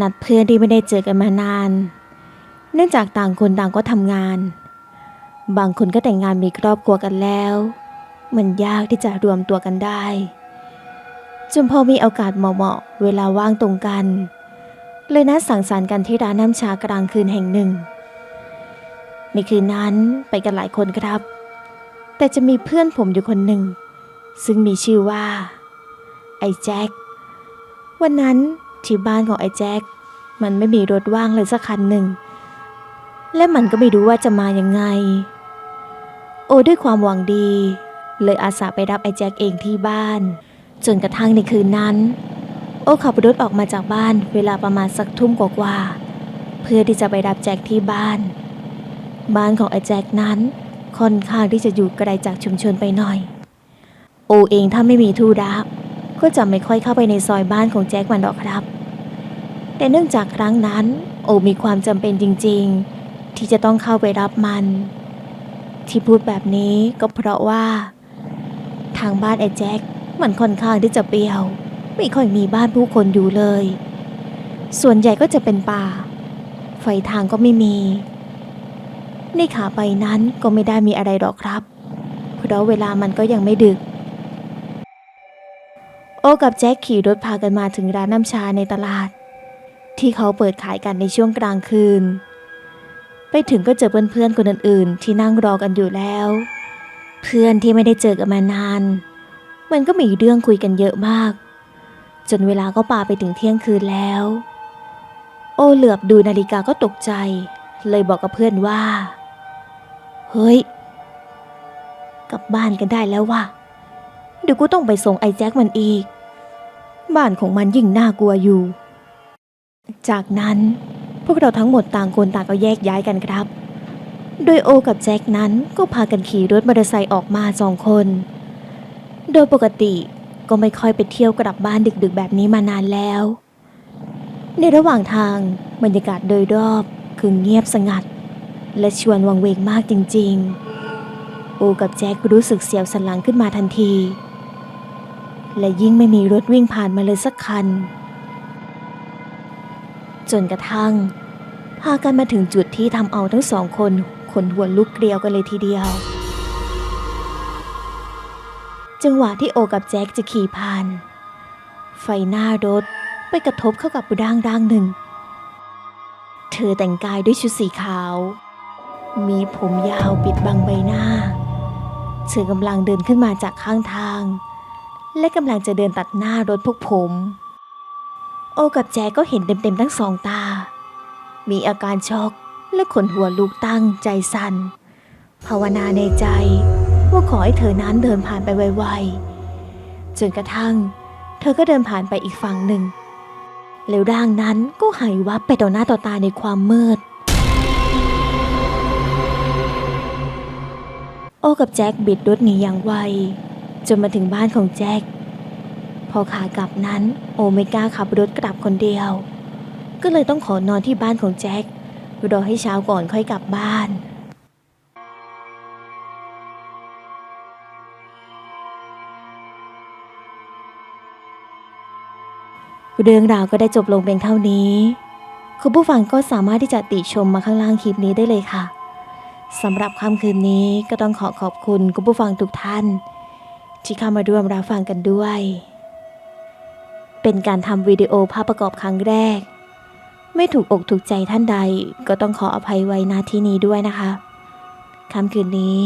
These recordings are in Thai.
นัดเพื่อนที่ไม่ได้เจอกันมานาน เนื่องจากต่างคนต่างก็ทำงาน บางคนก็แต่งงานมีครอบครัวกันแล้ว มันยากที่จะรวมตัวกันได้จนพอมีโอกาสเหมาะๆเวลาว่างตรงกัน เลยนัดสังสรรค์กันที่ร้านน้ำชากลางคืนแห่งหนึ่ง ในคืนนั้นไปกันหลายคนครับ แต่จะมีเพื่อนผมอยู่คนหนึ่ง ซึ่งมีชื่อว่า ไอ้แจ็ควันนั้น ที่บ้านของไอ้แจ็คมันไม่มีรถว่างเลยสักคันหนึ่ง และมันก็ไม่รู้ว่าจะมายังไง โอด้วยความหวังดี เลยอาสาไปรับไอ้แจ็คเองที่บ้าน จนกระทั่งในคืนนั้น โอขับรถออกมาจากบ้านเวลาประมาณสักทุ่มกว่าๆเพื่อที่จะไปรับแจ็คที่บ้าน บ้านของไอ้แจ็คนั้น ค่อนข้างที่จะอยู่ไกลจากชุมชนไปหน่อย โอเองถ้าไม่มีธุระก็จะไม่ค่อยเข้าไปในซอยบ้านของแจ็คมันหรอกครับ แต่เนื่องจากครั้งนั้น โอมีความจำเป็นจริงๆ ที่จะต้องเข้าไปรับมัน ที่พูดแบบนี้ก็เพราะว่า ทางบ้านไอ้แจ็คมันค่อนข้างที่จะเปรียว ไม่ค่อยมีบ้านผู้คนอยู่เลย ส่วนใหญ่ก็จะเป็นป่า ไฟทางก็ไม่มีในขาไปนั้นก็ไม่ได้มีอะไรหรอกครับ เพราะเวลามันก็ยังไม่ดึก โอกับแจ็คขี่รถพากันมาถึงร้านน้ำชาในตลาด ที่เขาเปิดขายกันในช่วงกลางคืน ไปถึงก็เจอเพื่อนๆคนอื่นๆ ที่นั่งรอกันอยู่แล้ว เพื่อนที่ไม่ได้เจอกันมานาน มันก็มีเรื่องคุยกันเยอะมาก จนเวลาก็ป่าไปถึงเที่ยงคืนแล้ว โอเหลือบดูนาฬิกาก็ตกใจ เลยบอกกับเพื่อนว่า เฮ้ย กลับบ้านกันได้แล้วว่ะเดี๋ยวกูต้องไปส่งไอ้แจ็คมันอีก บ้านของมันยิ่งน่ากลัวอยู่ จากนั้นพวกเราทั้งหมดต่างคนต่างก็แยกย้ายกันครับ โดยโอกับแจ็คนั้นก็พากันขี่รถมอเตอร์ไซค์ออกมาสองคน โดยปกติก็ไม่ค่อยไปเที่ยวกลับบ้านดึกๆแบบนี้มานานแล้ว ในระหว่างทางบรรยากาศโดยรอบคือเงียบสงัด และชวนวังเวงมากจริงๆ โอกับแจ็ครู้สึกเสียวสันหลังขึ้นมาทันที และยิ่งไม่มีรถวิ่งผ่านมาเลยสักคัน จนกระทั่ง พากันมาถึงจุดที่ทำเอาทั้งสองคนขนหัวลุกเกลียวกันเลยทีเดียว จังหวะที่โอกับแจ็คจะขี่ผ่าน ไฟหน้ารถไปกระทบเข้ากับร่างร่างหนึ่ง เธอแต่งกายด้วยชุดสีขาว มีผมยาวปิดบังใบหน้า เธอกำลังเดินขึ้นมาจากข้างทาง และกำลังจะเดินตัดหน้ารถพวกผม โอกับแจก็เห็นเต็มๆทั้งสองตา มีอาการช็อกและขนหัวลุกตั้งใจสัน่น ภาวนาในใจว่าขอให้เธอนั้นเดินผ่านไปไวๆ จนกระทั่ง เธอก็เดินผ่านไปอีกฝั่งหนึ่ง แล้วร่างนั้นก็หายวับไปต่อหน้าต่อตาในความมืด โอกับแจ็คบิดรถหนีอย่างไว จนมาถึงบ้านของแจ็ค อขากลับนั้นโอไม่กล้าขับรถกลับคนเดียว ก็เลยต้องขอนอนที่บ้านของแจ็ครอให้เช้าก่อนค่อยกลับบ้าน เรื่องราวก็ได้จบลงเพียงเท่านี้ คุณผู้ฟังก็สามารถที่จะติชมมาข้างล่างคลิปนี้ได้เลยค่ะสำหรับค่ำคืนนี้ก็ต้องขอขอบคุณคุณผู้ฟังทุกท่าน ที่เข้ามาร่วมรับฟังกันด้วย เป็นการทำวิดีโอภาพประกอบครั้งแรก ไม่ถูกอกถูกใจท่านใดก็ต้องขออภัยไว้นาที่นี้ด้วยนะคะค่ำคืนนี้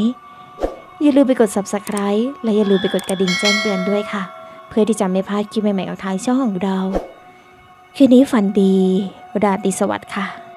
อย่าลืมไปกด subscribe และอย่าลืมไปกดกระดิ่งแจ้งเตือนด้วยค่ะ เพื่อที่จะไม่พลาดคลิปใหม่ๆของทางช่องของเรา คืนนี้ฝันดี ราตรีสวัสดิ์ค่ะ